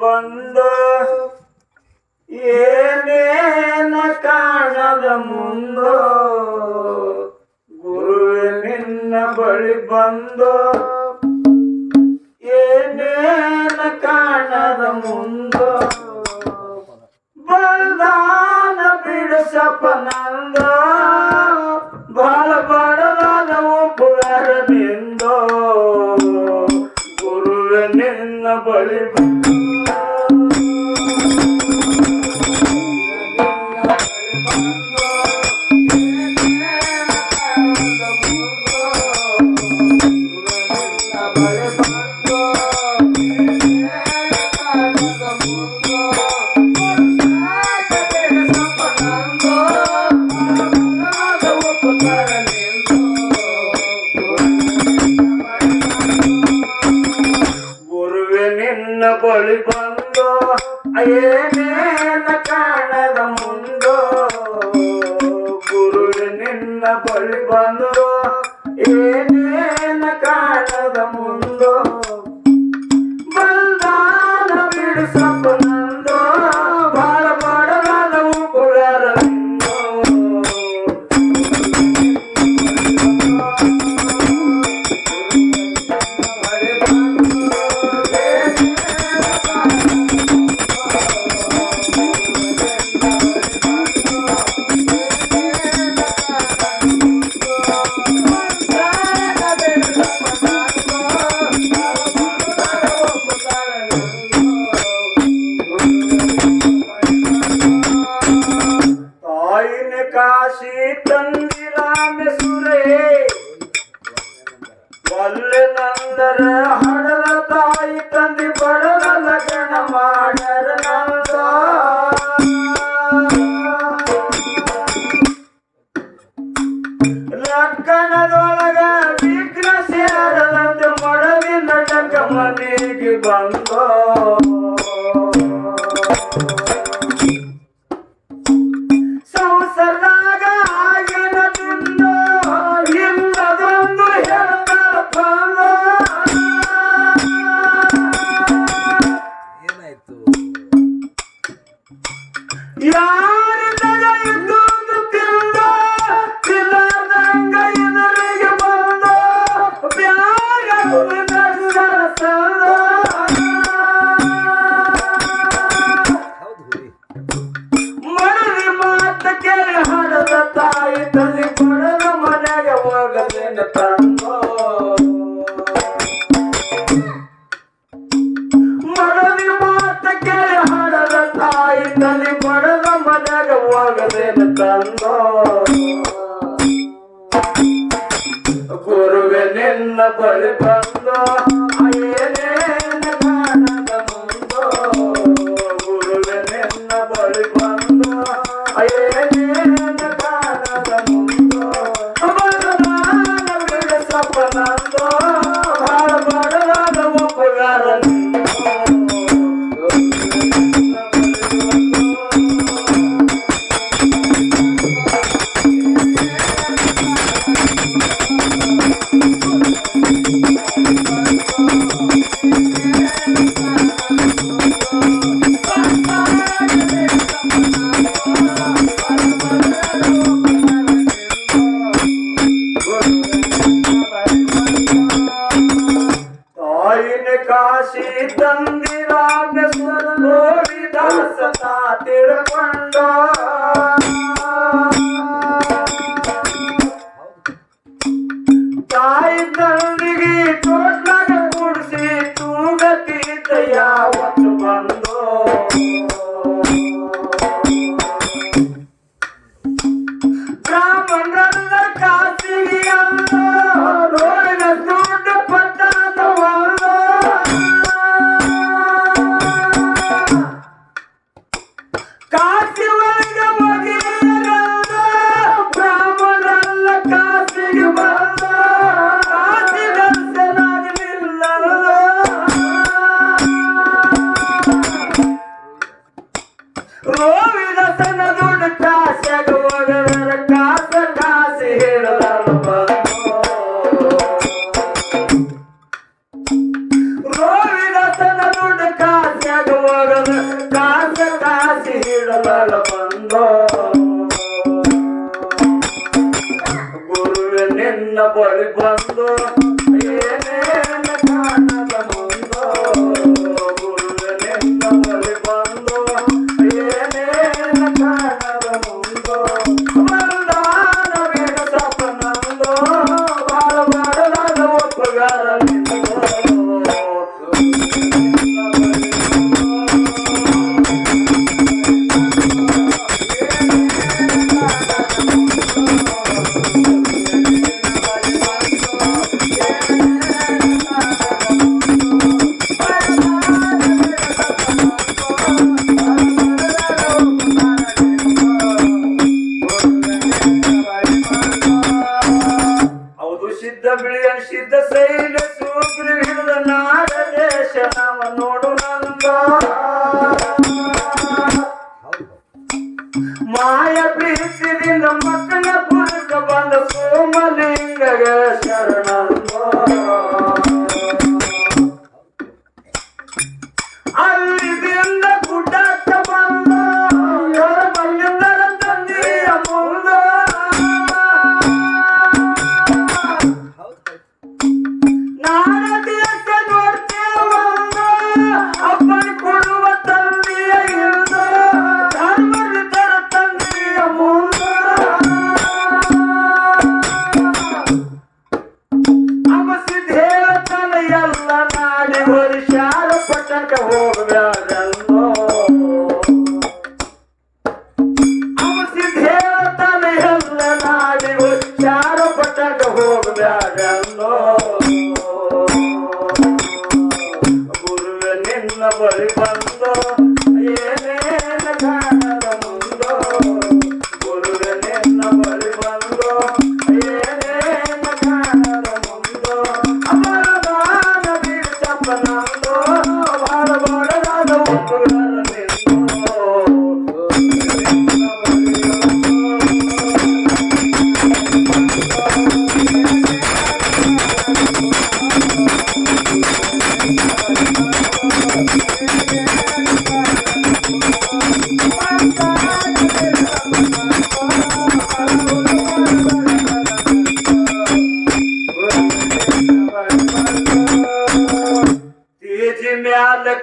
ಬಂದ ಬಂದು ಏನೇನ ಕಾಣದ ಮುಂದೋ ಗುರುವೆ ನಿನ್ನ ಬಳಿ ಬಂದು ಏನೇನ ಕಾಣದ ಮುಂದೋ ಬಲ್ದಾನ ಬಿಡು ಸಪನಂದ ಬಾಳ ಬಡ ನಿನ್ನ ಬಳಿ ಬಂದ. poli cuando ayer ತಾಯಿ ತಲೆ ಕೊಡದ ಮನೆಯ ಮಗದೇನ ತಂದೋ ಮಗದಿ ಮಾತ ಕೇಳಿ ಹಾಡದ ತಾಯಿ ತಲೆ ಕೊಡದ ಮನೆಯ ಮಗದೇನ ತಂದೋ ಗುರುವೆ ನಿನ್ನ ಬಳಿ ಬಂದೋ ಅಯ್ಯನೇನ ಕಾಣದ ಮುಂದೋ ಗುರುವೆ ನಿನ್ನ ಬಳಿ ಬಂದೋ ಅಯ್ಯನೇ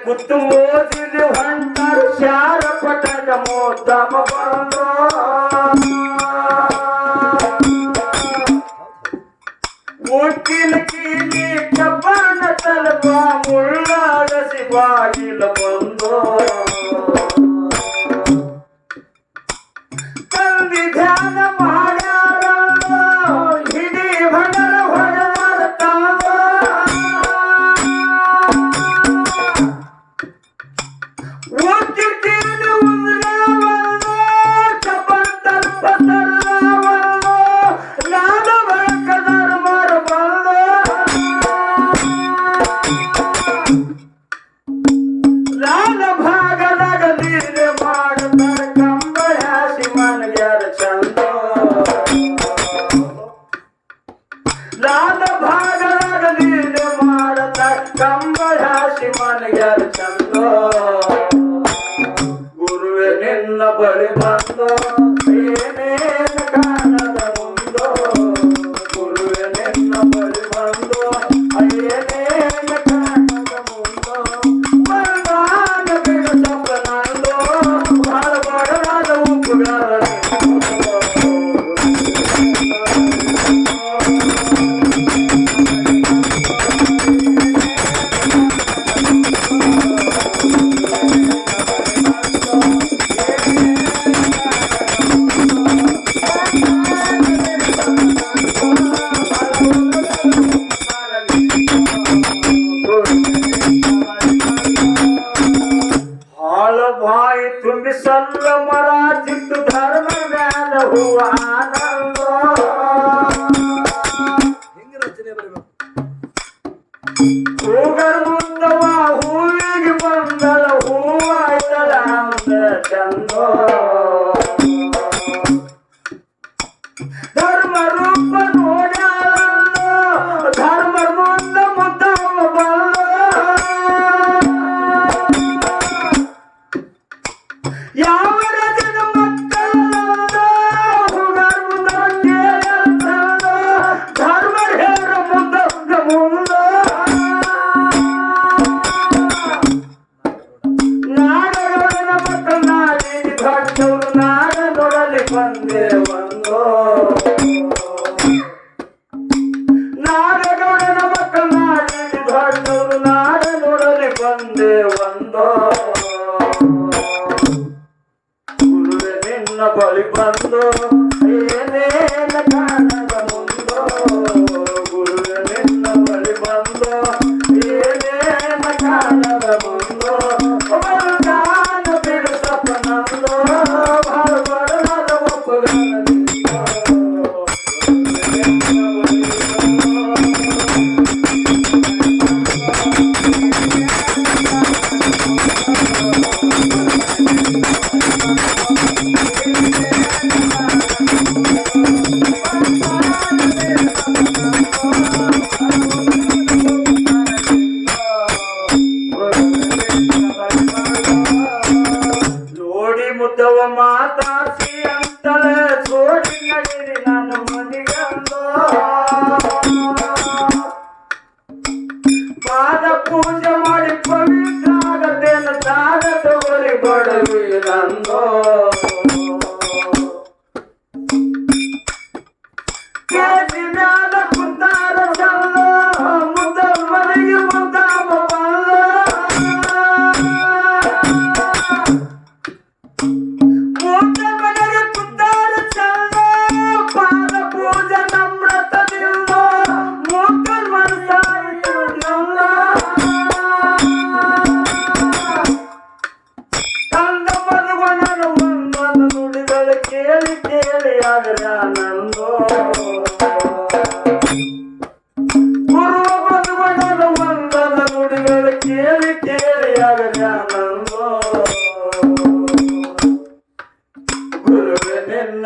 ಮುತ್ತು ಮೋಜಿಲಿ ಹೊಂಟರು ಶಾರ ಪಟದ ಮೋದಮ ತುಂಬಿ ಸಲ್ಲ ಚಿತ್ತು ಧರ್ಮ ಮ್ಯಾಲ ಹೂವ ಹೆಂಗ ರಚನೆ ಬರಬೇಕು? ಹೂಗರ್ ಮುಂದವ ಹೂವಿಗೆ ಬಂದಲ ಹೂವಾಯ್ತಲ ಅಂದ ಚಂದೋ.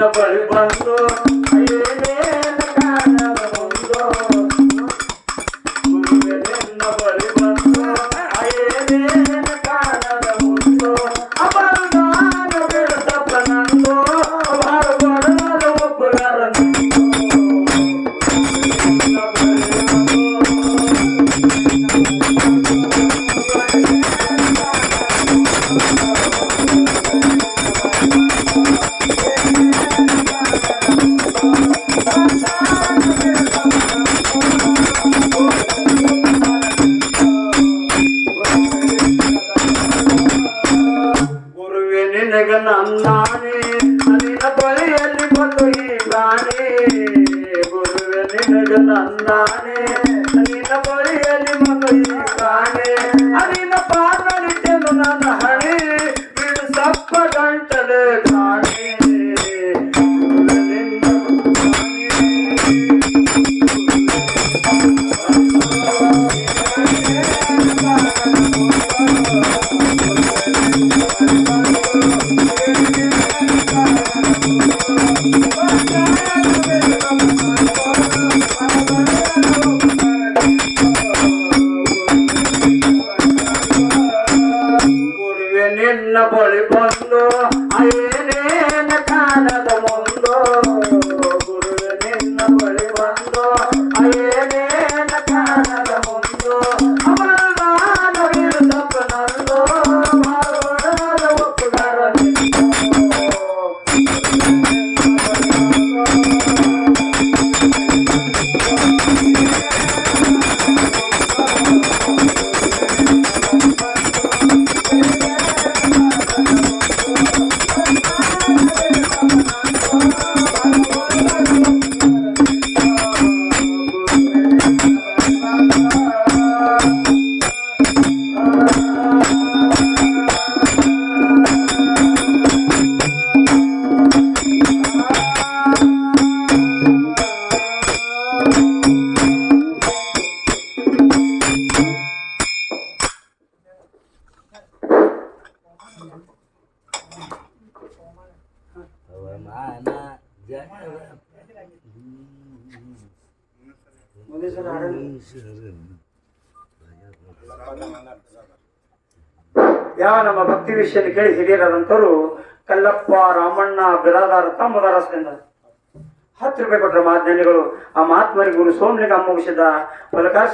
పురాణంలో தடவை నిన్న పొలి పొందు అయ్యేనే కాలం ಯಾವ ನಮ್ಮ ಭಕ್ತಿ ವಿಷಯ ಕೇಳಿ ಹಿರಿಯರಾದಂಥವ್ರು ಕಲ್ಲಪ್ಪ, ರಾಮಣ್ಣ, ಬಿರಾದಾರ ತಮ್ಮದಾರ ಹತ್ತು ರೂಪಾಯಿ ಕೊಟ್ಟರು ಮಹಾಜ್ಞಾನಿಗಳು ಆ ಮಹಾತ್ಮರಿ ಗುರು ಸೋಮಲಿಂಗ ಮುಗಿಸಿದ ಫಲಕಾಶ